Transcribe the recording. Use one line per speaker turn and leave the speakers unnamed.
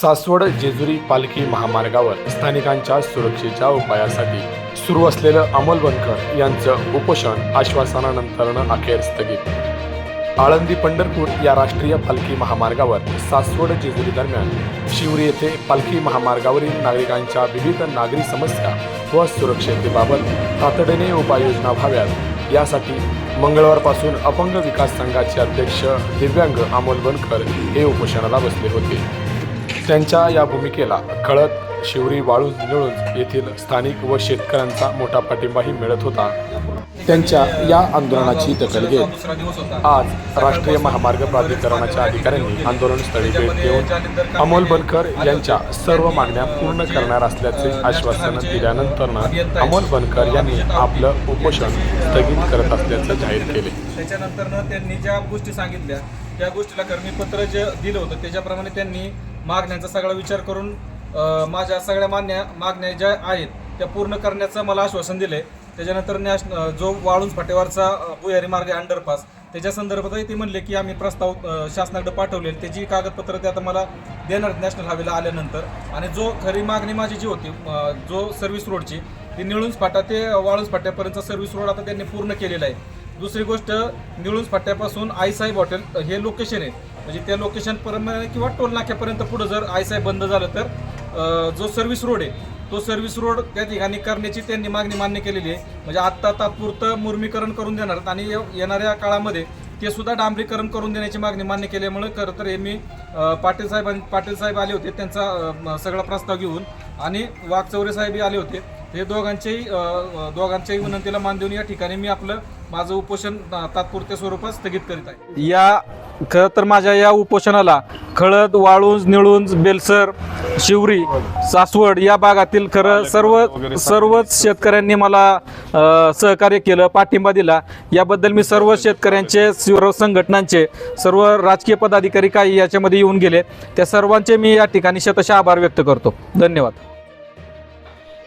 सासवड जेजुरी पालखी महामार्गावर स्थानिकांच्या सुरक्षेच्या उपायासाठी सुरू असलेलं अमोल बनकर यांचं उपोषण आश्वासनानंतरनं अखेर स्थगित. आळंदी पंढरपूर या राष्ट्रीय पालखी महामार्गावर सासवड जेजुरी दरम्यान शिवरी येथे पालखी महामार्गावरील नागरिकांच्या विविध नागरी समस्या व सुरक्षेतेबाबत तातडीने उपाययोजना व्हाव्यात. यासाठी मंगळवारपासून अपंग विकास संघाचे अध्यक्ष दिव्यांग अमोल बनकर हे उपोषणाला बसले होते. त्यांच्या या भूमिकेला कळत शिवरी वाळूज निळूज येथील स्थानिक व शेतकऱ्यांचा मोठा पाठिंबाही मिळत होता. त्यांच्या या आंदोलनाची दखल घेत आज राष्ट्रीय महामार्ग प्राधिकरणाच्या अधिकाऱ्यांनी आंदोलनस्थळी भेट देऊन अमोल बनकर यांच्या सर्व मागण्या पूर्ण करणार असल्याचे आश्वासन दिल्यानंतर अमोल बनकर यांनी आपलं उपोषण स्थगित करत असल्याचं जाहीर केले.
त्याच्यानंतर त्यांनी ज्या गोष्टी सांगितल्या त्या गोष्टीला कर्मीपत्र जे दिलं होतं त्याच्याप्रमाणे त्यांनी मागण्यांचा सगळा विचार करून माझ्या सगळ्या मान्य मागण्या ज्या आहेत त्या पूर्ण करण्याचं मला आश्वासन दिले त्याच्यानंतर नॅश जो वाळूंज फाटेवरचा भुयारी मार्ग आहे अंडरपास त्याच्या संदर्भातही ते म्हणले की आम्ही प्रस्ताव शासनाकडे पाठवले त्याची कागदपत्र ते आता मला देणार नॅशनल हायवेला आल्यानंतर. आणि जो खरी मागणी माझी जी होती जो सर्व्हिस रोडची ती निळूंज फाटा ते वाळूंज फाट्यापर्यंत सर्व्हिस रोड आता त्यांनी पूर्ण केलेला आहे. दुसरी गोष्ट निळूंज फाट्यापासून आईसाहेब हॉटेल हे लोकेशन आहे. म्हणजे त्या लोकेशन प्रमाणे किंवा टोल नाक्यापर्यंत पुढं जर आईसाहेब बंद झालं तर जो सर्व्हिस रोड आहे तो सर्व्हिस रोड त्या ठिकाणी करण्याची त्यांनी मागणी मान्य केलेली आहे. म्हणजे आत्ता तात्पुरतं मुर्मीकरण करून देणार आहेत आणि ये- येणाऱ्या काळामध्ये ते सुद्धा डांबरीकरण करून देण्याची मागणी मान्य केल्यामुळे खरं तर हे मी पाटील साहेब पाटील साहेब आले होते त्यांचा सगळा प्रस्ताव घेऊन आणि वाघचौरे साहेबही आले होते. हे दोघांच्याही दोघांच्याही विनंतीला मान देऊन या ठिकाणी मी आपलं माझं उपोषण तात्पुरत्या स्वरूपात स्थगित करीत आहे. या खरं तर माझ्या या उपोषणाला खळद वाळुंज निळुंज बेलसर शिवरी सासवड या भागातील खरं सर्व सर्वच शेतकऱ्यांनी मला अ, सहकार्य केलं पाठिंबा दिला. याबद्दल मी सर्व शेतकऱ्यांचे सर्व संघटनांचे सर्व राजकीय पदाधिकारी काही याच्यामध्ये येऊन गेले. त्या सर्वांचे मी या ठिकाणी शतशः आभार व्यक्त करतो. धन्यवाद.